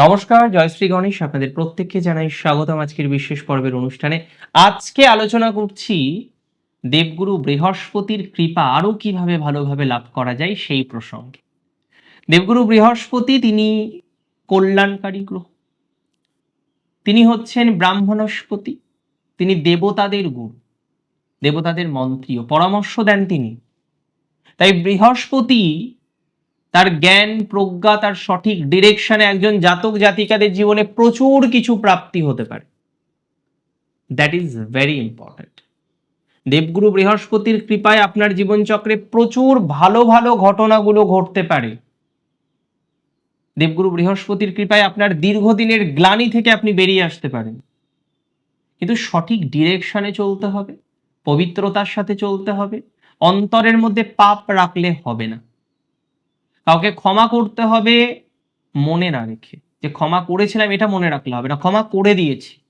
নমস্কার জয়শ্রী গণেশ। আপনাদের প্রত্যেককে জানাই স্বাগতম আজকের বিশেষ পর্বের অনুষ্ঠানে। আজকে আলোচনা করছি দেবগুরু বৃহস্পতির কৃপা আরও কীভাবে ভালোভাবে লাভ করা যায় সেই প্রসঙ্গে। দেবগুরু বৃহস্পতি তিনি কল্যাণকারী গ্রহ। তিনি হচ্ছেন ব্রাহ্মণস্পতি। তিনি দেবতাদের গুরু। দেবতাদের মন্ত্রীও পরামর্শ দেন তিনি। তাই বৃহস্পতি তার জ্ঞান, প্রজ্ঞা, তার সঠিক ডিরেকশনে একজন জাতক জাতিকাদের জীবনে প্রচুর কিছু প্রাপ্তি হতে পারে। দ্যাট ইজ ভেরি ইম্পর্ট্যান্ট দেবগুরু বৃহস্পতির কৃপায় আপনার জীবনচক্রে প্রচুর ভালো ভালো ঘটনাগুলো ঘটতে পারে। দেবগুরু বৃহস্পতির কৃপায় আপনার দীর্ঘদিনের গ্লানি থেকে আপনি বেরিয়ে আসতে পারেন। কিন্তু সঠিক ডিরেকশনে চলতে হবে, পবিত্রতার সাথে চলতে হবে, অন্তরের মধ্যে পাপ রাখলে হবে না। কাউকে ক্ষমা করতে হবে মনে না রেখে। যে ক্ষমা করেছিলাম, এটা মনে রাখলে হবে না। ক্ষমা করে দিয়েছি।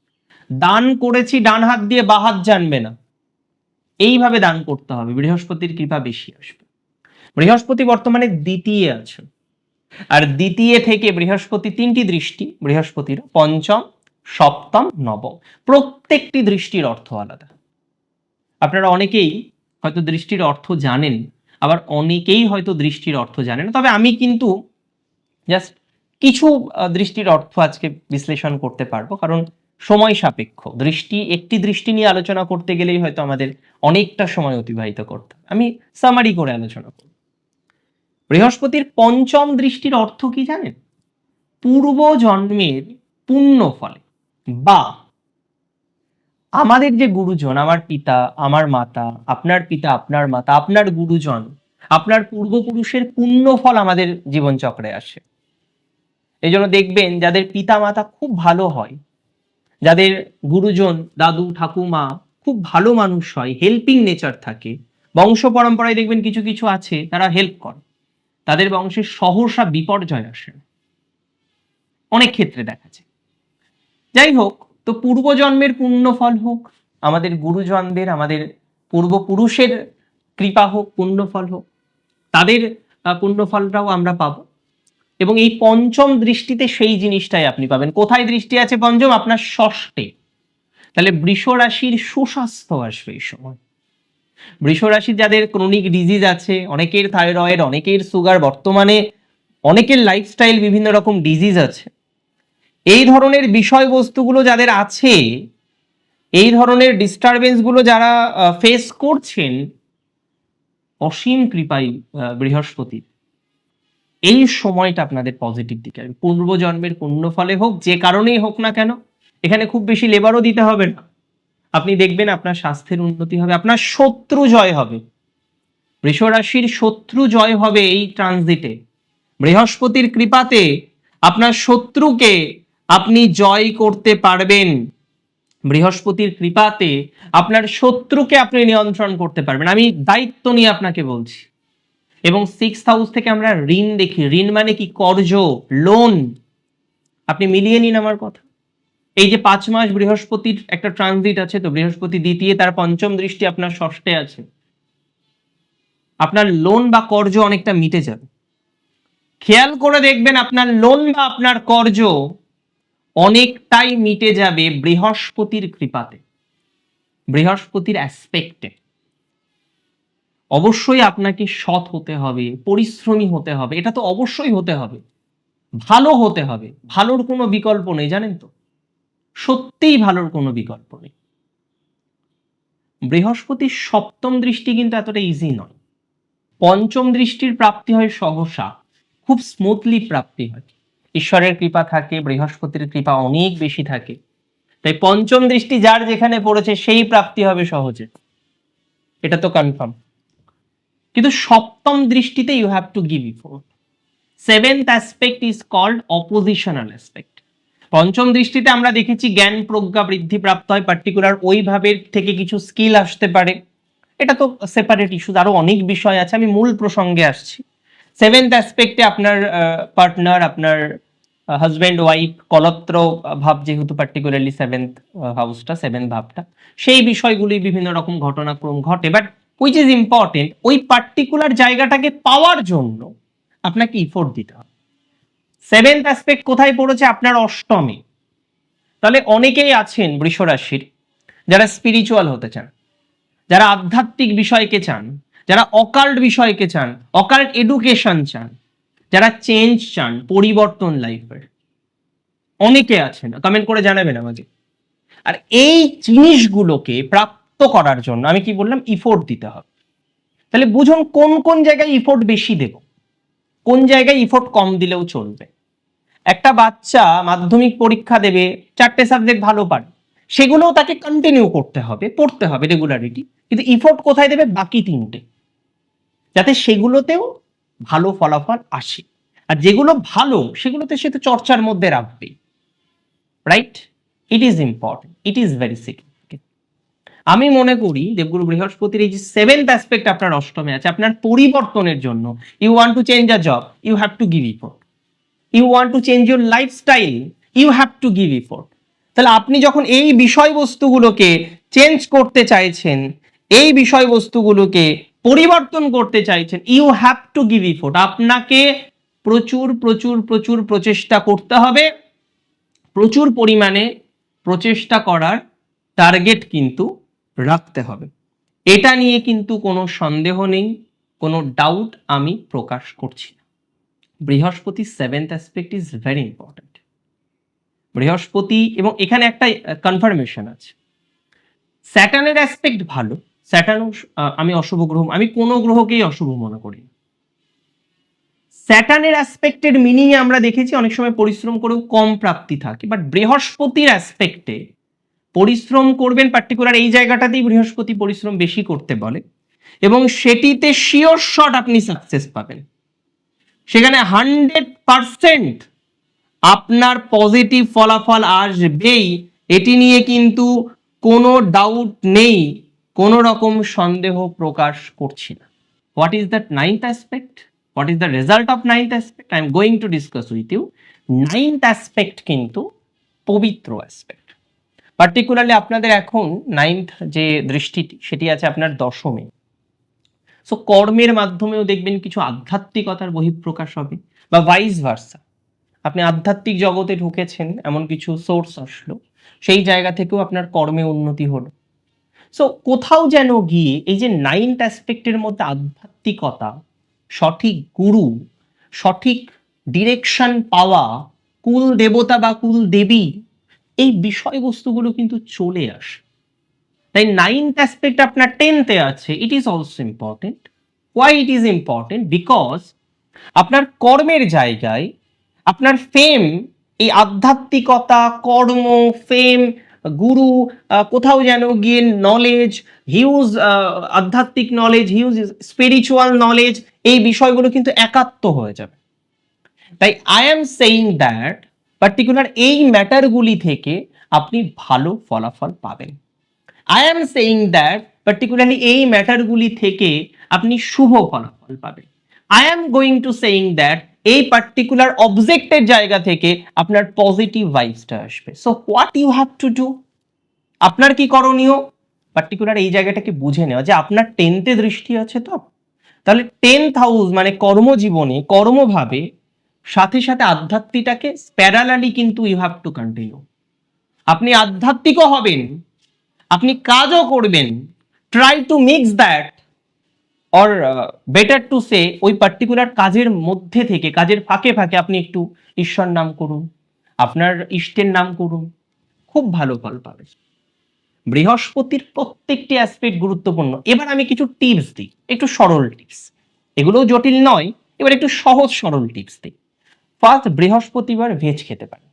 দান করেছি, ডান হাত দিয়ে বা হাত জানবে না। এইভাবে দান করতে হবে। বৃহস্পতির কৃপা বেশি আসবে। বৃহস্পতি বর্তমানে দ্বিতীয় আছে আর দ্বিতীয় থেকে বৃহস্পতি তিনটি দৃষ্টি, বৃহস্পতির পঞ্চম, সপ্তম, নবম। প্রত্যেকটি দৃষ্টির অর্থ আলাদা। আপনারা অনেকেই হয়তো দৃষ্টির অর্থ জানেন। আবার অনেকেই হয়তো দৃষ্টির অর্থ জানে না। তবে আমি কিন্তু জাস্ট কিছু দৃষ্টির অর্থ আজকে বিশ্লেষণ করতে পারব। কারণ সময় সাপেক্ষ। দৃষ্টি, একটি দৃষ্টি নিয়ে আলোচনা করতে গেলেই হয়তো আমাদের অনেকটা সময় অতিবাহিত করতে আমি সামারি করে আলোচনা করব। বৃহস্পতির পঞ্চম দৃষ্টির অর্থ কি জানেন? পূর্ব জন্মের পুণ্য ফলে বা আমাদের যে গুরুজন, আমার পিতা, আমার মাতা, আপনার পিতা, আপনার মাতা, আপনার গুরুজন, আপনার পূর্বপুরুষের পুণ্য ফল আমাদের জীবনচক্রে আসে। এই জন্য দেখবেন যাদের পিতা মাতা খুব ভালো হয়, যাদের গুরুজন, দাদু, ঠাকুমা খুব ভালো মানুষ হয় হেল্পিং নেচার থাকে, বংশ পরম্পরায় দেখবেন কিছু কিছু আছে, তারা হেল্প করে। তাদের বংশের সহসা বিপর্যয় আসে। অনেক ক্ষেত্রে দেখা যায়। যাই হোক তো পূর্বজন্মের পুণ্যফল হোক আমাদের গুরুজনদের আমাদের পূর্বপুরুষের কৃপা হোক পুণ্যফল হোক তাদের আহ, পুণ্যফলটাও আমরা পাবো। এবং এই পঞ্চম দৃষ্টিতে সেই জিনিসটাই আপনি পাবেন। কোথায় দৃষ্টি আছে পঞ্চম? আপনার ষষ্ঠে। তাহলে বৃষ রাশির সুস্বাস্থ্য আসবে এই সময়। বৃষ রাশির যাদের ক্রনিক ডিজিজ আছে অনেকের থাইরয়েড অনেকের সুগার বর্তমানে অনেকের লাইফস্টাইল বিভিন্ন রকম ডিজিজ আছে। এই ধরনের বিষয়বস্তুগুলো যাদের আছে, এই ধরনের ডিস্টারবেন্সগুলো যারা ফেস করছেন, অসীম কৃপাই বৃহস্পতির এই সময়টা আপনাদের পজিটিভ দিকে পূর্বজন্মের পুণ্যফলে হোক, যে কারণেই হোক না কেন, এখানে খুব বেশি লেবারও দিতে হবে না। আপনি দেখবেন আপনার স্বাস্থ্যের উন্নতি হবে, আপনার শত্রু জয় হবে। বৃষ রাশির শত্রু জয় হবে এই ট্রানজিটে বৃহস্পতির কৃপাতে আপনার শত্রুকে আপনি জয় করতে পারবেন। বৃহস্পতির কৃপাতে আপনার শত্রুকে আপনি নিয়ন্ত্রণ করতে পারবেন। আমি দায়িত্ব নিয়ে আপনাকে বলছি। এবং সিক্স হাউস থেকে আমরা ঋণ দেখি। ঋণ মানে কি? কর্জ লোন আপনি মিলিয়ে নিন আমার কথা। এই যে পাঁচ মাস বৃহস্পতির একটা ট্রানজিট আছে তো, বৃহস্পতি দ্বিতীয়, তার পঞ্চম দৃষ্টি আপনার ষষ্ঠে আছে। আপনার লোন বা কর্জ অনেকটা মিটে যাবে। খেয়াল করে দেখবেন আপনার লোন বা আপনার কর্জ অনেকটাই মিটে যাবে বৃহস্পতির কৃপাতে, বৃহস্পতির অ্যাসপেক্টে অবশ্যই আপনাকে সৎ হতে হবে, পরিশ্রমী হতে হবে, এটা তো অবশ্যই হতে হবে, ভালো হতে হবে, ভালোর কোনো বিকল্প নেই, জানেন তো? সত্যিই ভালোর কোনো বিকল্প নেই। বৃহস্পতির সপ্তম দৃষ্টি কিন্তু এতটা ইজি নয়। পঞ্চম দৃষ্টির প্রাপ্তি হয় সহসা, খুব স্মুথলি প্রাপ্তি হয়। ঈশ্বরের কৃপা থাকে, বৃহস্পতির কৃপা অনেক বেশি থাকে। তাই পঞ্চম দৃষ্টি যার যেখানে পড়েছে, সেই প্রাপ্তি হবে সহজে। এটা তো কনফার্ম কিন্তু সপ্তম দৃষ্টিতে you have to give effort seventh aspect is called oppositional aspect পঞ্চম দৃষ্টিতে আমরা দেখেছি জ্ঞান প্রজ্ঞা বৃদ্ধি প্রাপ্ত হয় পার্টিকুলার ওইভাবে থেকে কিছু স্কিল আসতে পারে। এটা তো সেপারেট ইস্যু আরও অনেক বিষয় আছে, আমি মূল প্রসঙ্গে আসছি। সেভেন্থ অ্যাসপেক্টে আপনার পার্টনার আপনার হাজব্যান্ড ওয়াইফ কলত্র, ভাব যেহেতু পার্টিকুলারলি সেভেন্থ হাউসটা সেভেন্থ ভাবটা, সেই বিষয়গুলি বিভিন্ন রকম ঘটনাক্রম ঘটে। বাট উইচ ইজ ইম্পর্টেন্ট ওই পার্টিকুলার জায়গাটাকে পাওয়ার জন্য আপনাকে ইফোর্ট দিতে হবে। সেভেন্থ অ্যাসপেক্ট কোথায় পড়েছে? আপনার অষ্টমে। তাহলে অনেকেই আছেন বৃষরাশির, যারা স্পিরিচুয়াল হতে চান, যারা আধ্যাত্মিক বিষয়কে চান, যারা অকাল্ট বিষয়কে চান অকাল্ট এডুকেশন চান যারা চেঞ্জ চান পরিবর্তন লাইফের অনেকে আছেন কমেন্ট করে জানাবেন আমাকে। আর এই জিনিসগুলোকে প্রাপ্ত করার জন্য আমি কি বললাম ইফোর্ট দিতে হবে। তাহলে বুঝুন কোন কোন জায়গায় ইফোর্ট বেশি দেব। কোন জায়গায় ইফোর্ট কম দিলেও চলবে। একটা বাচ্চা মাধ্যমিক পরীক্ষা দেবে, চারটে সাবজেক্ট ভালো পারে, সেগুলোও তাকে কন্টিনিউ করতে হবে, পড়তে হবে রেগুলারিটি কিন্তু ইফোর্ট কোথায় দেবে? বাকি তিনটে। যাতে সেগুলোতেও ভালো ফলাফল আসে। আর যেগুলো ভালো, সেগুলোতে সে তো চর্চার মধ্যে রাখবেই right it is important it is very আমি মনে করি দেবগুরু বৃহস্পতির এই যে সেভেন্থ অ্যাসপেক্ট আপনার অষ্টমে আছে, আপনার পরিবর্তনের জন্য। You want to change a job you have to give effort you want to change your lifestyle you have to give effort তাহলে আপনি যখন এই বিষয়বস্তুগুলোকে চেঞ্জ করতে চাইছেন, এই বিষয়বস্তুগুলোকে পরিবর্তন করতে চাইছেন you have to give effort আপনাকে প্রচুর প্রচুর প্রচুর প্রচেষ্টা করতে হবে। প্রচুর পরিমাণে প্রচেষ্টা করার টার্গেট কিন্তু রাখতে হবে। এটা নিয়ে কিন্তু কোনো সন্দেহ নেই, কোনো ডাউট আমি প্রকাশ করছি না। বৃহস্পতি seventh aspect is very important বৃহস্পতি এবং এখানে একটা কনফার্মেশন আছে। স্যাটার্নের অ্যাসপেক্ট ভালো স্যাটার্ন আমি অশুভ গ্রহ, আমি কোনো গ্রহকেই অশুভ মনে করি স্যাটার্নের অ্যাসপেক্টের মিনিংয়ে আমরা দেখেছি, অনেক সময় পরিশ্রম করেও কম প্রাপ্তি থাকে বাট বৃহস্পতির অ্যাসপেক্টে পরিশ্রম করবেন পার্টিকুলার এই জায়গাটাতেই বৃহস্পতি পরিশ্রম বেশি করতে বলে, এবং সেটিতে শিওর শট আপনি সাকসেস পাবেন। সেখানে হান্ড্রেড পারসেন্ট আপনার পজিটিভ ফলাফল আসবেই, এটি নিয়ে কিন্তু কোনো ডাউট নেই। কোনো রকম সন্দেহ প্রকাশ করছি না। What is that ninth aspect what is the result of ninth aspect I am going to discuss with you ninth aspect কিন্তু পবিত্র অ্যাসপেক্ট পার্টিকুলারলি আপনাদের এখন নাইন্থ যে দৃষ্টিটি, সেটি আছে আপনার দশমে। সো কর্মের মাধ্যমেও দেখবেন কিছু আধ্যাত্মিকতার বহিঃপ্রকাশ হবে বা ভাইস ভার্সা আপনি আধ্যাত্মিক জগতে ঢুকেছেন, এমন কিছু সোর্স আসলো, সেই জায়গা থেকেও আপনার কর্মে উন্নতি হলো। সো কোথাও যেন গিয়ে এই যে নাইন্থ অ্যাসপেক্টের মধ্যে আধ্যাত্মিকতা, সঠিক গুরু সঠিক ডিরেকশন পাওয়া, কুল দেবতা বা কুল দেবী, এই বিষয়বস্তুগুলো কিন্তু চলে আসে। তাই নাইন্থ অ্যাসপেক্ট আপনার টেন্থে আছে it is also important why it is important because আপনার কর্মের জায়গায় আপনার ফেম এই আধ্যাত্মিকতা, কর্ম ফেম গুরু কোথাও যেন গিয়ে নলেজ হিউজ আধ্যাত্মিক নলেজ হিউজ স্পিরিচুয়াল নলেজ এই বিষয়গুলো কিন্তু একাত্ম হয়ে যাবে। তাই I am saying that particular এই ম্যাটারগুলি থেকে আপনি ভালো ফলাফল পাবেন। I am saying that particularly এই ম্যাটারগুলি থেকে আপনি শুভ ফলাফল পাবেন। I am going to saying that এই পার্টিকুলার অবজেক্টের জায়গা থেকে আপনার পজিটিভ ভাইবসটা আসবে। So what you have to do আপনার কি করণীয়? পার্টিকুলার এই জায়গাটাকে বুঝে নেওয়া যে আপনার টেন্থে দৃষ্টি আছে তো? তাহলে টেন্থ হাউস মানে কর্মজীবনে, কর্মভাবে সাথে সাথে আধ্যাত্মিকটাকে প্যারালালি কিন্তু ইউ হ্যাভ টু কন্টিনিউ আপনি আধ্যাত্মিকও হবেন, আপনি কাজও করবেন try to mix that or better to say ওই পার্টিকুলার কাজের মধ্যে থেকে, কাজের ফাঁকে ফাঁকে আপনি একটু ঈশ্বর নাম করুন, আপনার ইষ্টের নাম করুন, খুব ভালো ফল পাবেন। বৃহস্পতির প্রত্যেকটি অ্যাসপেক্ট গুরুত্বপূর্ণ। এবার আমি কিছু টিপস দিই, একটু সরল টিপস এগুলোও জটিল নয়, এবার একটু সহজ সরল টিপস দিই। ফার্স্ট বৃহস্পতিবার ভেজ খেতে পারেন।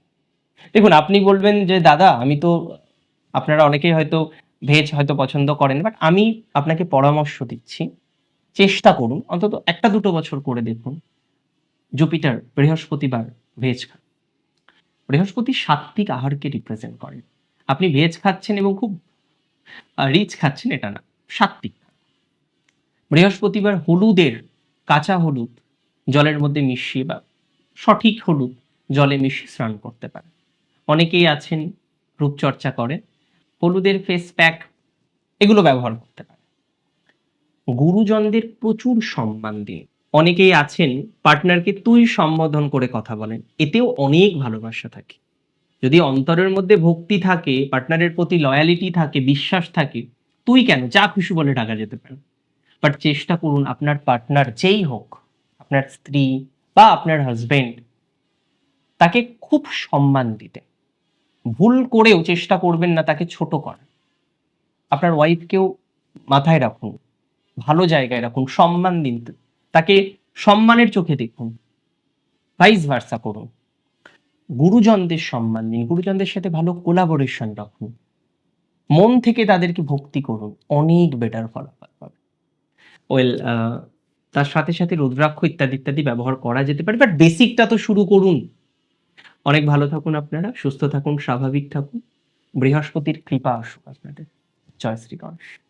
দেখুন, আপনি বলবেন যে, দাদা, আমি তো, আপনারা অনেকেই হয়তো ভেজ হয়তো পছন্দ করেন বাট আমি আপনাকে পরামর্শ দিচ্ছি চেষ্টা করুন, অন্তত একটা দুটো বছর করে দেখুন। জুপিটার বৃহস্পতিবার ভেজ খান বৃহস্পতি সাত্বিক আহারকে রিপ্রেজেন্ট করেন। আপনি ভেজ খাচ্ছেন এবং খুব রিচ খাচ্ছেন, এটা না সাত্বিক বৃহস্পতিবার হলুদের কাঁচা হলুদ জলের মধ্যে মিশিয়ে বা সঠিক হলুদ জলে মিশিয়ে স্নান করতে পারে অনেকেই আছেন, রূপচর্চা করে হলুদের ফেস প্যাক এগুলো ব্যবহার করতে পারে গুরুজনদের প্রচুর সম্মান দিন। অনেকেই আছেন পার্টনারকে তুই সম্বোধন করে কথা বলেন, এতেও অনেক ভালোবাসা থাকে। যদি অন্তরের মধ্যে ভক্তি থাকে, পার্টনারের প্রতি লয়ালিটি থাকে, বিশ্বাস থাকে, তুই কেন? যা খুশি বলে ডাকা যেতে পারে। বাট চেষ্টা করুন আপনার পার্টনার যেই হোক, আপনার স্ত্রী বা আপনার হাজবেন্ড তাকে খুব সম্মান দিতে। ভুল করেও চেষ্টা করবেন না তাকে ছোট করা আপনার ওয়াইফকেও মাথায় রাখুন জায়গায় রাখুন, সম্মান দিন, তাকে সম্মানের চোখে দেখুন ভাইস ভার্সা করুন। গুরুজনদের সম্মান দিন গুরুজনদের সাথে ভালো কোলাবোরেশন রাখুন। মন থেকে তাদেরকে ভক্তি করুন, অনেক বেটার ফলাফল পাবে ওয়েল তার সাথে সাথে রুদ্রাক্ষ ইত্যাদি ইত্যাদি ব্যবহার করা যেতে পারে বাট বেসিকটা তো শুরু করুন। অনেক ভালো থাকুন আপনারা, সুস্থ থাকুন, স্বাভাবিক থাকুন। বৃহস্পতির কৃপা আসুক আপনাদের। জয় শ্রী গণেশ।